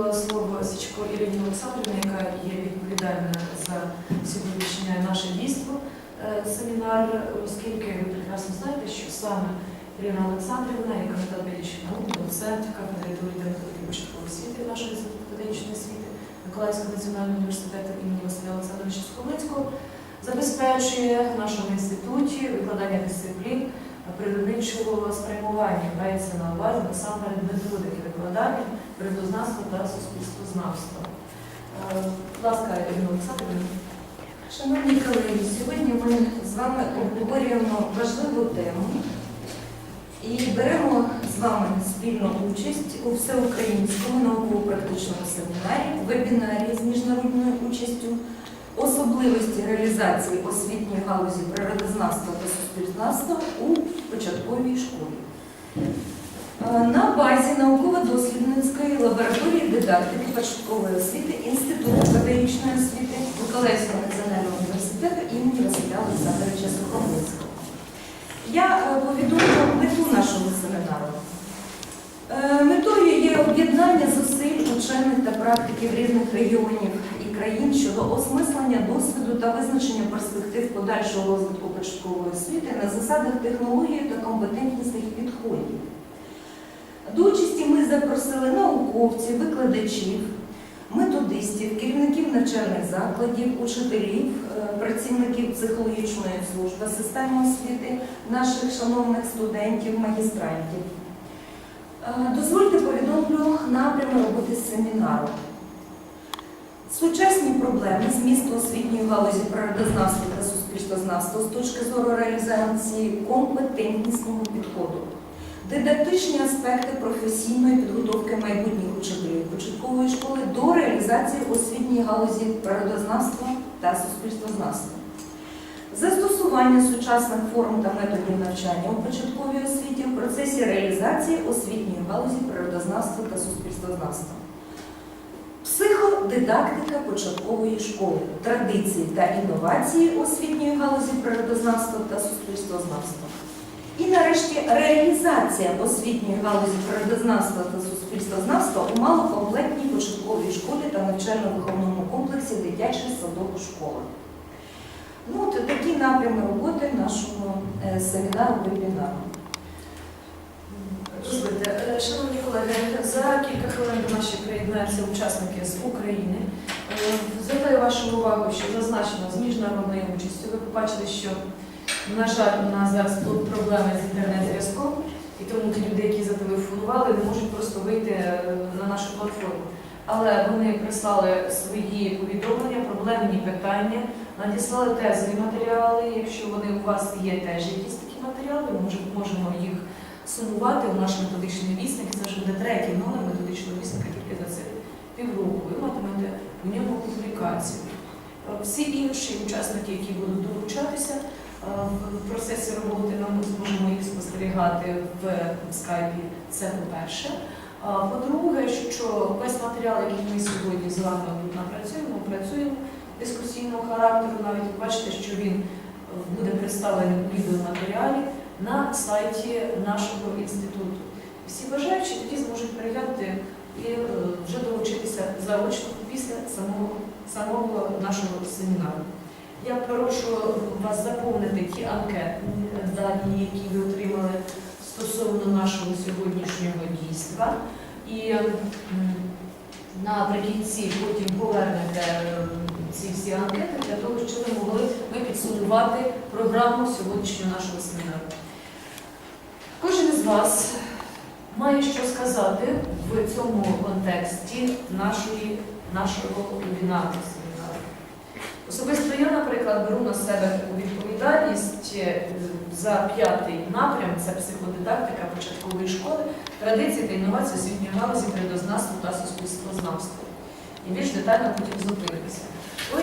передаю слово Січко Ірині Олександрівні, яка є відповідальна за сьогоднішнє наше дійство, е, семінар, оскільки ви прекрасно знаєте, що саме Ірина Олександрівна, як кандидат педагогічних наук, доцент кафедри теорії початкової освіти нашої педагогічної освіти Миколаївського національного університету імені Василя Олександровича Скомицького, забезпечує в нашому інституті викладання дисциплін природничого спрямування, мається на увазі насамперед методики викладання, природознавства та суспільствознавства. Е, Будь ласка, Ірина Олександрівна. Шановні колеги, сьогодні ми з вами обговорюємо важливу тему і беремо з вами спільну участь у всеукраїнському науково-практичному семінарі, вебінарі з міжнародною участю, особливості реалізації освітньої галузі природознавства та суспільзнавства у початковій школі. Е, На базі науково-дослідницької лабораторії дидактики початкової освіти Інституту педагогічної освіти Миколаївського національного університету імені Василя Олександровича Сухомлинського. Я е, повідомлю мету нашого семінару. Е, Метою є об'єднання зусиль учених та практиків різних регіонів країн щодо осмислення досвіду та визначення перспектив подальшого розвитку початкової освіти на засадах технології та компетентнісних підходів. До участі ми запросили науковців, викладачів, методистів, керівників навчальних закладів, учителів, е, працівників психологічної служби системи освіти, наших шановних студентів, магістрантів. Е, Дозвольте повідомлю напрями роботи семінару. Сучасні проблеми змісту освітньої галузі природознавства та суспільствознавства з точки зору реалізації компетентнісного підходу. Дидактичні аспекти професійної підготовки майбутніх учителів початкової школи до реалізації освітньої галузі природознавства та суспільствознавства. Застосування сучасних форм та методів навчання у початковій освіті в процесі реалізації освітньої галузі природознавства та суспільствознавства. Психодидактика початкової школи, традиції та інновації освітньої галузі природознавства та суспільствознавства. І нарешті реалізація освітньої галузі природознавства та суспільствознавства у малокомплектній початковій школі та навчально-виховному комплексі дитячої садової школи. Ну, от такі напрями роботи нашого е, семінару вебінару. Е, шановні колеги, кілька хвилин до нас приєднаються учасники з України. Е, Звертаю вашу увагу, що зазначено з міжнародною участю. Ви побачили, що, на жаль, у нас зараз тут проблеми з інтернет-зв'язком, і тому ті люди, які зателефонували, не можуть просто вийти е, на нашу платформу. Але вони прислали свої повідомлення, проблемні питання, надіслали тезові матеріали. Якщо вони у вас є теж якісь такі матеріали, ми можемо їх сумувати у наш методичний вісник. Це вже буде третій номер методичного вісника тільки за це півроку. Ви матимете в ньому публікацію. Е, Всі інші учасники, які будуть долучатися е, в процесі роботи, ми зможемо їх спостерігати в скайпі. Це по-перше. По-друге, що весь матеріал, який ми сьогодні з вами напрацюємо, працюємо дискусійного характеру. Навіть бачите, що він е, буде представлений у відеоматеріалі на сайті нашого інституту. Всі бажаючі тоді зможуть переглянути і е, вже долучитися заочно після самого, самого нашого семінару. Я прошу вас заповнити ті анкетні дані, які ви отримали стосовно нашого сьогоднішнього дійства. І наприкінці потім повернете е, ці всі анкети для того, щоб ви могли ми підсумувати програму сьогоднішнього нашого семінару. Вас має що сказати в цьому контексті нашої, нашого вебінару семінару. Особисто я, наприклад, беру на себе таку відповідальність е, за п'ятий напрям це психодидактика початкової школи, традиції та інновації освітньої галузі природознавства та суспільствознавства. І більш детально потім зупинимося.